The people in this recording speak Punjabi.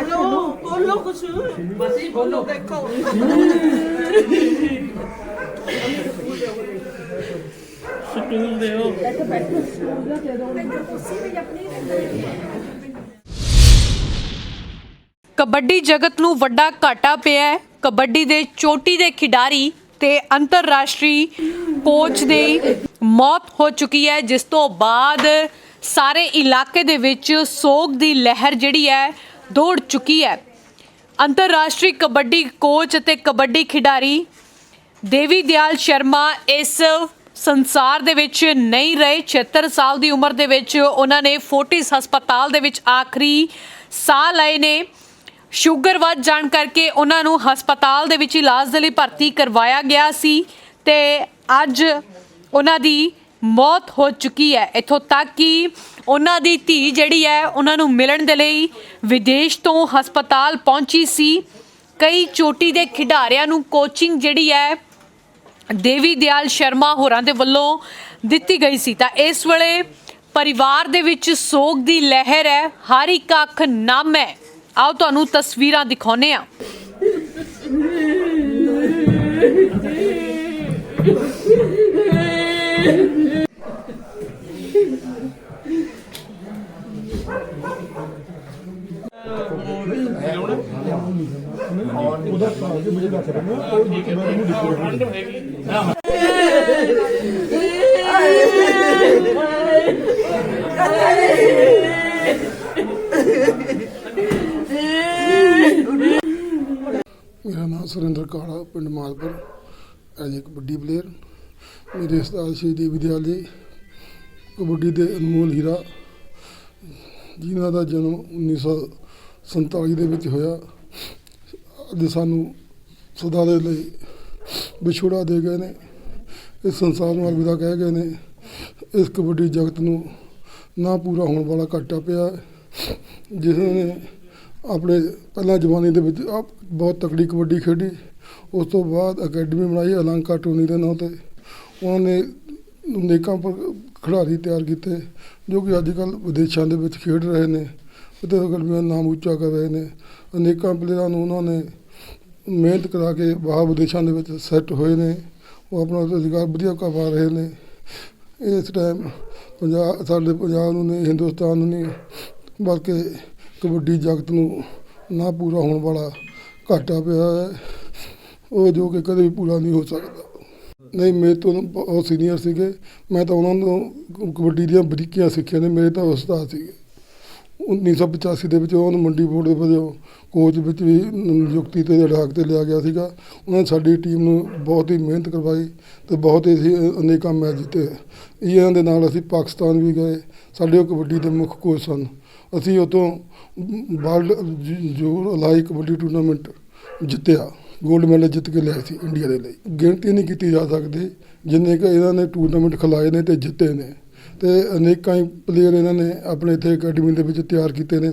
ਬੋਲੋ ਬੋਲੋ ਕੁਛ ਬਸੀ ਬੋਲੋ ਦੇਖੋ ਸਟੂਲ ਦਿਓ ਕਬੱਡੀ ਜਗਤ ਨੂੰ ਵੱਡਾ ਘਾਟਾ ਪਿਆ ਹੈ। ਕਬੱਡੀ ਦੇ ਚੋਟੀ ਦੇ ਖਿਡਾਰੀ ਤੇ ਅੰਤਰਰਾਸ਼ਟਰੀ ਕੋਚ ਦੇ ਮੌਤ ਹੋ ਚੁੱਕੀ ਹੈ, ਜਿਸ ਤੋਂ ਬਾਅਦ ਸਾਰੇ ਇਲਾਕੇ ਦੇ ਵਿੱਚ ਸੋਗ ਦੀ ਲਹਿਰ ਜਿਹੜੀ ਹੈ, ਦੌੜ ਚੁੱਕੀ ਹੈ। ਅੰਤਰਰਾਸ਼ਟਰੀ ਕਬੱਡੀ ਕੋਚ ਅਤੇ ਕਬੱਡੀ ਖਿਡਾਰੀ ਦੇਵੀ ਦਿਆਲ ਸ਼ਰਮਾ ਇਸ ਸੰਸਾਰ ਦੇ ਵਿੱਚ ਨਹੀਂ ਰਹੇ। 76 ਸਾਲ ਦੀ ਉਮਰ ਦੇ ਵਿੱਚ ਉਹਨਾਂ ਨੇ ਫੋਰਟਿਸ ਹਸਪਤਾਲ ਦੇ ਵਿੱਚ ਆਖਰੀ ਸਾਹ ਲਏ ਨੇ। ਸ਼ੂਗਰ ਵੱਧ ਜਾਣ ਕਰਕੇ ਉਹਨਾਂ ਨੂੰ ਹਸਪਤਾਲ ਦੇ ਵਿੱਚ ਇਲਾਜ ਦੇ ਲਈ ਭਰਤੀ ਕਰਵਾਇਆ ਗਿਆ ਸੀ ਤੇ ਅੱਜ ਉਹਨਾਂ ਦੀ ਮੌਤ ਹੋ ਚੁੱਕੀ ਹੈ। ਇੱਥੋਂ ਤੱਕ ਕਿ ਉਹਨਾਂ ਦੀ ਧੀ ਜਿਹੜੀ ਹੈ, ਉਹਨਾਂ ਨੂੰ ਮਿਲਣ ਦੇ ਲਈ ਵਿਦੇਸ਼ ਤੋਂ ਹਸਪਤਾਲ ਪਹੁੰਚੀ ਸੀ। ਕਈ ਚੋਟੀ ਦੇ ਖਿਡਾਰੀਆਂ ਨੂੰ ਕੋਚਿੰਗ ਜਿਹੜੀ ਹੈ, ਦੇਵੀ ਦਿਆਲ ਸ਼ਰਮਾ ਹੋਰਾਂ ਦੇ ਵੱਲੋਂ ਦਿੱਤੀ ਗਈ ਸੀ। ਤਾਂ ਇਸ ਵੇਲੇ ਪਰਿਵਾਰ ਦੇ ਵਿੱਚ ਸੋਗ ਦੀ ਲਹਿਰ ਹੈ। ਹਰ ਇੱਕ ਅੱਖ ਨਮ ਹੈ। ਆਓ ਤੁਹਾਨੂੰ ਤਸਵੀਰਾਂ ਦਿਖਾਉਨੇ ਆ ਮੇਰਾ ਨਾਮ ਸੁਰਿੰਦਰ ਕਾਲਾ ਪਿੰਡ ਮਾਲਪੁਰ ਐਜ ਇੱਕ ਕਬੱਡੀ ਪਲੇਅਰ ਮੇਰੇ ਉਸਤਾਦ ਸ਼੍ਰੀ ਦੇਵੀ ਦਿਆਲ ਜੀ, ਕਬੱਡੀ ਦੇ ਅਨਮੋਲ ਹੀਰਾ, ਜਿਨ੍ਹਾਂ ਦਾ ਜਨਮ 1947 ਦੇ ਵਿੱਚ ਹੋਇਆ। ਅੱਜ ਸਾਨੂੰ ਸਦਾ ਦੇ ਲਈ ਵਿਛੋੜਾ ਦੇ ਗਏ ਨੇ। ਇਸ ਸੰਸਾਰ ਨੂੰ ਅਲਵਿਦਾ ਕਹਿ ਗਏ ਨੇ। ਇਸ ਕਬੱਡੀ ਜਗਤ ਨੂੰ ਨਾ ਪੂਰਾ ਹੋਣ ਵਾਲਾ ਘਾਟਾ ਪਿਆ ਜਿਸ ਨੇ ਆਪਣੇ ਪਹਿਲਾਂ ਜਵਾਨੀ ਦੇ ਵਿੱਚ ਆਪ ਬਹੁਤ ਤਕੜੀ ਕਬੱਡੀ ਖੇਡੀ। ਉਸ ਤੋਂ ਬਾਅਦ ਅਕੈਡਮੀ ਬਣਾਈ, ਅਲੰਕਾ ਟੋਨੀ ਦੇ ਨਾਂ ਤੇ। ਉਹਨਾਂ ਨੇ ਅਨੇਕਾਂ ਪਰ ਖਿਡਾਰੀ ਤਿਆਰ ਕੀਤੇ, ਜੋ ਕਿ ਅੱਜ ਕੱਲ੍ਹ ਵਿਦੇਸ਼ਾਂ ਦੇ ਵਿੱਚ ਖੇਡ ਰਹੇ ਨੇ, ਅਤੇ ਅਕੈਡਮੀਆਂ ਨਾਮ ਉੱਚਾ ਕਰ ਰਹੇ ਨੇ। ਅਨੇਕਾਂ ਪਲੇਅਰਾਂ ਨੂੰ ਉਹਨਾਂ ਨੇ ਮਿਹਨਤ ਕਰਾ ਕੇ ਬਾਹਰ ਵਿਦੇਸ਼ਾਂ ਦੇ ਵਿੱਚ ਸੈੱਟ ਹੋਏ ਨੇ, ਉਹ ਆਪਣਾ ਰੁਜ਼ਗਾਰ ਵਧੀਆ ਕਰਵਾ ਰਹੇ ਨੇ। ਇਸ ਟਾਈਮ ਪੰਜਾਬ, ਸਾਡੇ ਪੰਜਾਬ ਨੂੰ ਨਹੀਂ, ਹਿੰਦੁਸਤਾਨ ਨੂੰ ਨਹੀਂ, ਬਲਕਿ ਕਬੱਡੀ ਜਗਤ ਨੂੰ ਨਾ ਪੂਰਾ ਹੋਣ ਵਾਲਾ ਘਾਟਾ ਪਿਆ ਹੈ। ਉਹ ਜੋ ਕਿ ਕਦੇ ਵੀ ਪੂਰਾ ਨਹੀਂ ਹੋ ਸਕਦਾ। ਨਹੀਂ, ਮੇਰੇ ਤੋਂ ਬਹੁਤ ਸੀਨੀਅਰ ਸੀਗੇ। ਮੈਂ ਤਾਂ ਉਹਨਾਂ ਨੂੰ ਕਬੱਡੀ ਦੀਆਂ ਬਰੀਕੀਆਂ ਸਿੱਖੀਆਂ ਨੇ, ਮੇਰੇ ਤਾਂ ਉਸਤਾਦ ਸੀਗੇ। 1985 ਦੇ ਵਿੱਚ ਉਹਨਾਂ ਨੂੰ ਮੰਡੀ ਬੋਰਡ ਦੇ ਵਜੋਂ ਕੋਚ ਵਿੱਚ ਵੀ ਨਿਯੁਕਤੀ ਤੇ ਅੜਾਕ ਤੇ ਲਿਆ ਗਿਆ ਸੀਗਾ। ਉਹਨਾਂ ਨੇ ਸਾਡੀ ਟੀਮ ਨੂੰ ਬਹੁਤ ਹੀ ਮਿਹਨਤ ਕਰਵਾਈ ਤੇ ਬਹੁਤ ਹੀ ਅਸੀਂ ਅਨੇਕਾਂ ਮੈਚ ਜਿੱਤੇ। ਇਹਨਾਂ ਦੇ ਨਾਲ ਅਸੀਂ ਪਾਕਿਸਤਾਨ ਵੀ ਗਏ। ਸਾਡੇ ਉਹ ਕਬੱਡੀ ਦੇ ਮੁੱਖ ਕੋਚ ਸਨ। ਅਸੀਂ ਉਤੋਂ ਵਰਲਡ ਜੋ ਅਲਾਈ ਕਬੱਡੀ ਟੂਰਨਾਮੈਂਟ ਜਿੱਤਿਆ। 골ਡ ਮੈਡਲ ਜਿੱਤ ਕੇ ਲਿਆਏ ਸੀ ਇੰਡੀਆ ਦੇ ਲਈ। ਗਿਣਤੀ ਨਹੀਂ ਕੀਤੀ ਜਾ ਸਕਦੀ। ਜਿੰਨੇ ਕਿ ਇਹਨਾਂ ਨੇ ਟੂਰਨਾਮੈਂਟ ਖਿਲਾਏ ਨੇ ਤੇ ਜਿੱਤੇ ਨੇ। ਤੇ ਅਨੇਕਾਂ ਹੀ ਪਲੇਅਰ ਇਹਨਾਂ ਨੇ ਆਪਣੇ ਇੱਥੇ ਅਕੈਡਮੀ ਦੇ ਵਿੱਚ ਤਿਆਰ ਕੀਤੇ ਨੇ।